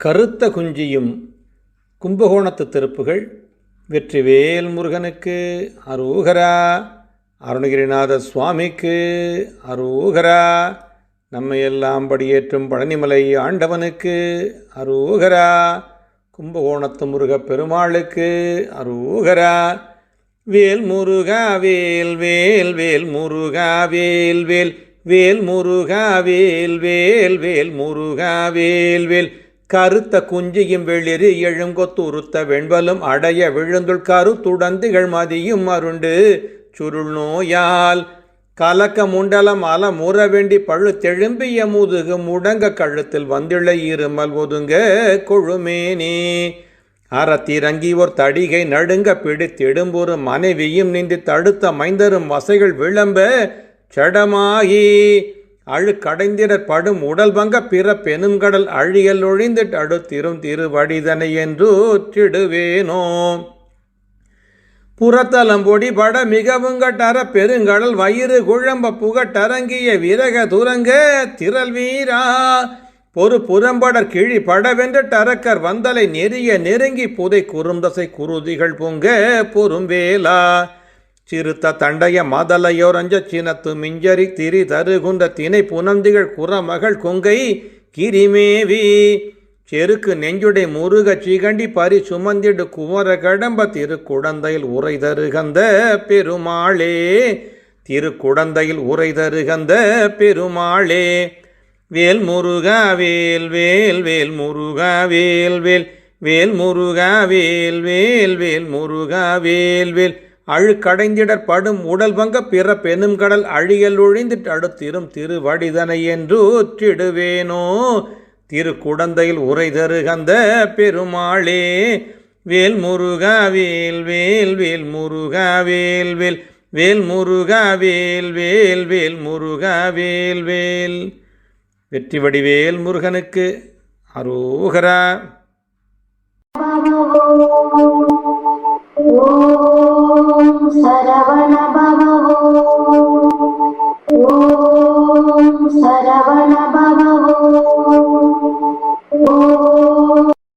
கருத்த குஞ்சியும் கும்பகோணத்து திருப்புகள் வெற்றிவேல் முருகனுக்கு அரோகரா அருணகிரிநாத சுவாமிக்கு அரோகரா. நம்மை எல்லாம் படியேற்றும் பழனிமலை ஆண்டவனுக்கு அரோகரா. கும்பகோணத்து முருகப் பெருமாளுக்கு அரோகரா. வேல் முருகா வேல் வேல் வேல் முருகா வேல் வேல். வேல் முருகா வேல் வேல் வேல் முருகா வேல் வேல். கருத்த குஞ்சியும் வெளிரி எழுங்கொத்துருத்த வெண்பலும் அடைய விழுந்துள் கருத்துடன் திகழ் மதியும் அருண்டு. சுருள் நோயால் கலக்க முண்டலம் அல முற வேண்டி பழு தெழும்பிய முதுகு முடங்க கழுத்தில் வந்திழ இருமல் ஒதுங்க கொழுமேனே. அறத்திறங்கி ஓர் தடிகை நடுங்க பிடித்திடும்பொரு மனைவியும் நின்று தடுத்த மைந்தரும் வசைகள் விளம்ப சடமாகி. அழுக்கடைந்திடற் படும் உடல் பங்க பிற பெனுங்கடல் அழியல் ஒழிந்து அடுத்திரும் திருவடிதனை என்று திடுவேனோ புறத்தலம்பொடி பட மிகவுங்கட்டர பெருங்கடல் வயிறு குழம்ப புகட்டரங்கிய விரக துரங்க திரள் வீரா. பொறு புறம்படர் கிழி படவென்ற டரக்கர் வந்தலை நெறிய நெருங்கி புதை குறுந்தசை குருதிகள் பொங்க பொறும்பேலா சிறுத்த தண்டைய மதலையோரஞ்ச சினத்து மிஞ்சரி திரி தருகுன்ற திணை புனந்திகள் குறமகள் கொங்கை கிரிமேவி. செருக்கு நெஞ்சுடை முருக சிகண்டி பரி சுமந்திடு குமர கடம்ப திருக்குடந்தையில் உரை தருகந்த பெருமாளே. திருக்குடந்தையில் உரை தருகந்த பெருமாளே. வேல் முருகா வேல் வேல் வேல் முருகா வேல் வேல் வேல் முருகா வேல் வேல் வேல் முருகா வேல் வேல். அழுக்கடைந்திடற் படும் உடல் பங்க பிற பெனும் கடல் அழியல் ஒழிந்து அடுத்திரும் திருவடிதனை என்று ஒற்றிடுவேனோ திருக்குடந்தையில் உரை தருகந்த பெருமாளே வேல் முருகா வேல் வேல் வேல் முருகா வேல் வேல் வேல் வேல் வேல் வேல் வேல் வெற்றி வடிவேல் முருகனுக்கு அரோகரா. ஓம் சரவண பவோ ஓம் சரவண பவோ